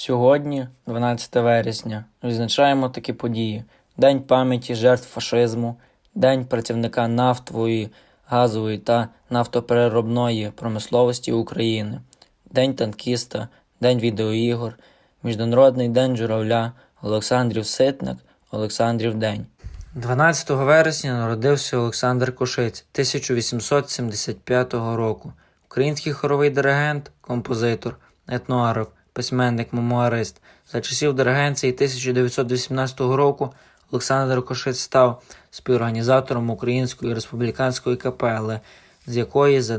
Сьогодні, 12 вересня, відзначаємо такі події: День пам'яті жертв фашизму, День працівника нафтової, газової та нафтопереробної промисловості України, День танкіста, День відеоігор, Міжнародний день журавля, Олександрів Ситник, Олександрів День. 12 вересня народився Олександр Кошиць 1875 року. Український хоровий диригент, композитор, етнограф, письменник, мемуарист. За часів диригенції 1918 року Олександр Кошиць став співорганізатором Української республіканської капели, з якої за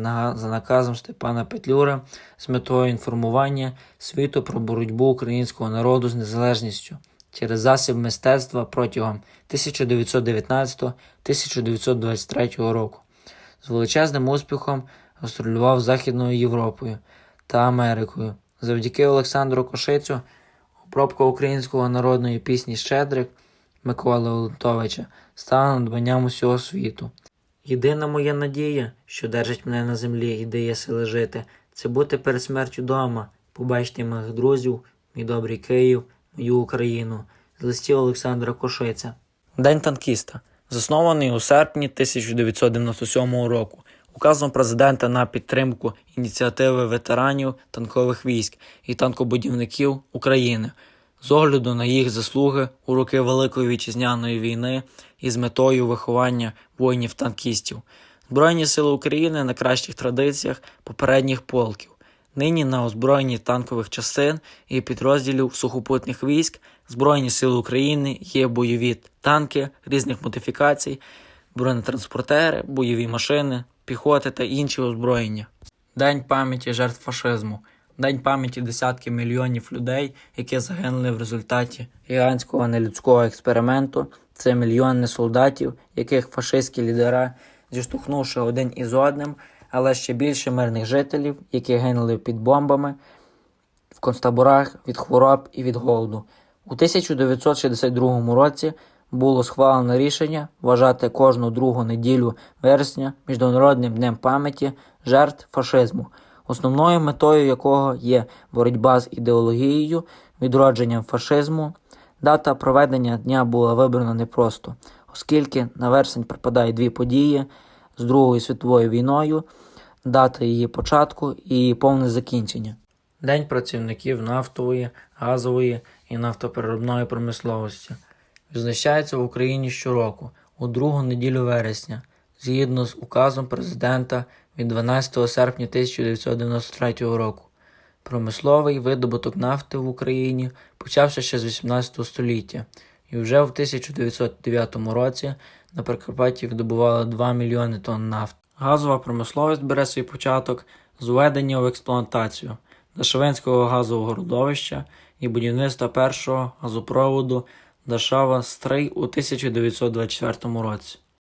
наказом Степана Петлюра з метою інформування світу про боротьбу українського народу з незалежністю через засіб мистецтва протягом 1919-1923 року. З величезним успіхом гастролював Західною Європою та Америкою. Завдяки Олександру Кошицю обробка українського народної пісні Щедрик Миколи Олентовича стала надбанням усього світу. Єдина моя надія, що держить мене на землі і дає сили жити, це бути перед смертю дома, побачити моїх друзів, мій добрий Київ, мою Україну. З листів Олександра Кошиця. День танкіста. Заснований у серпні 1997 року указом президента на підтримку ініціативи ветеранів танкових військ і танкобудівників України з огляду на їх заслуги у роки Великої вітчизняної війни і з метою виховання воїнів-танкістів. Збройні сили України на кращих традиціях попередніх полків. Нині на озброєнні танкових частин і підрозділів сухопутних військ Збройні Сили України є бойові танки різних модифікацій, бронетранспортери, бойові машини, піхоти та інші озброєння. День пам'яті жертв фашизму. День пам'яті десятки мільйонів людей, які загинули в результаті гігантського нелюдського експерименту. Це мільйони солдатів, яких фашистські лідера, зіштовхнувши один із одним, але ще більше мирних жителів, які гинули під бомбами в концтаборах від хвороб і від голоду. У 1962 році було схвалено рішення вважати кожну другу неділю вересня Міжнародним днем пам'яті жертв фашизму, основною метою якого є боротьба з ідеологією, відродженням фашизму. Дата проведення дня була вибрана непросто, оскільки на вересень припадає дві події з Другою світовою війною, дата її початку і її повне закінчення. День працівників нафтової, газової і нафтопереробної промисловості відзначається в Україні щороку у другу неділю вересня, згідно з указом президента від 12 серпня 1993 року. Промисловий видобуток нафти в Україні почався ще з 18 століття, і вже в 1909 році на Прикарпатті видобували 2 мільйони тонн нафти. Газова промисловість бере свій початок з введення в експлуатацію Дашавинського газового родовища і будівництва першого газопроводу Дашава Стрий у 1924 році.